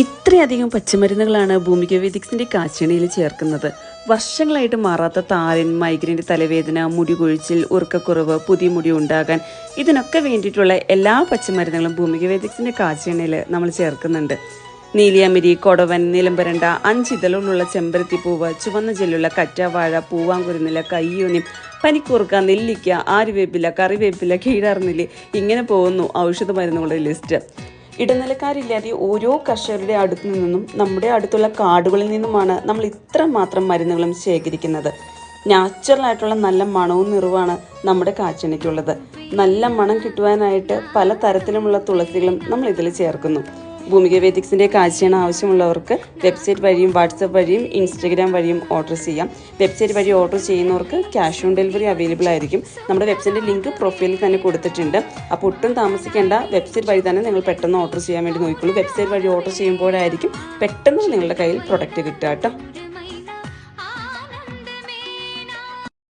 ഇത്രയധികം പച്ചമരുന്നുകളാണ് ഭൂമിക വേദിക്സിന്റെ കാച്ചണിയിൽ ചേർക്കുന്നത്. വർഷങ്ങളായിട്ട് മാറാത്ത താരൻ മൈഗ്രൈന്റെ തലവേദന മുടി കൊഴിച്ചിൽ ഉറക്കക്കുറവ് പുതിയ മുടി ഉണ്ടാകാൻ ഇതിനൊക്കെ വേണ്ടിയിട്ടുള്ള എല്ലാ പച്ചമരുന്നുകളും ഭൂമിക വേദിക്സിന്റെ കാച്ചണിയിൽ നമ്മൾ ചേർക്കുന്നുണ്ട്. നീലിയമിരി കൊടവൻ നിലമ്പരണ്ട അഞ്ചിതളുള്ള ചെമ്പരത്തിപ്പൂവ് ചുവന്ന ജെല്ലുള്ള കറ്റാവാഴ പൂവാങ്കുരുന്നില കയ്യൂനി പനിക്കൂർക്ക നെല്ലിക്ക ആരുവേപ്പില കറിവേപ്പില കീഴാർന്നിൽ ഇങ്ങനെ പോകുന്നു ഔഷധ മരുന്നുകളുടെ ലിസ്റ്റ്. ഇടനിലക്കാരില്ലാതെ ഓരോ കർഷകരുടെ അടുത്തു നിന്നും നമ്മുടെ അടുത്തുള്ള കാടുകളിൽ നിന്നുമാണ് നമ്മൾ ഇത്ര മാത്രം മരുന്നുകളും ശേഖരിക്കുന്നത്. നാച്ചുറൽ ആയിട്ടുള്ള നല്ല മണവും നിറവുമാണ് നമ്മുടെ കാച്ചണിക്കുള്ളത് നല്ല മണം കിട്ടുവാനായിട്ട് പല തരത്തിലുമുള്ള തുളസികളും നമ്മൾ ഇതിൽ ചേർക്കുന്നു. ഭൂമിക വേദിക്സിന്റെ കാഴ്ചയാണ് ആവശ്യമുള്ളവർക്ക് വെബ്സൈറ്റ് വഴിയും വാട്സപ്പ് വഴിയും ഇൻസ്റ്റഗ്രാം വഴിയും ഓർഡർ ചെയ്യാം. വെബ്സൈറ്റ് വഴി ഓർഡർ ചെയ്യുന്നവർക്ക് ക്യാഷ് ഓൺ ഡെലിവറി അവൈലബിൾ ആയിരിക്കും. നമ്മുടെ വെബ്സൈറ്റിന്റെ ലിങ്ക് പ്രൊഫൈലിൽ തന്നെ കൊടുത്തിട്ടുണ്ട്. അപ്പോൾ ഒട്ടും താമസിക്കേണ്ട വെബ്സൈറ്റ് വഴി തന്നെ നിങ്ങൾ പെട്ടെന്ന് ഓർഡർ ചെയ്യാൻ വേണ്ടി നോക്കിക്കോളൂ. വെബ്സൈറ്റ് വഴി ഓർഡർ ചെയ്യുമ്പോഴായിരിക്കും പെട്ടെന്ന് നിങ്ങളുടെ കയ്യിൽ പ്രൊഡക്റ്റ് കിട്ടുക കേട്ടോ.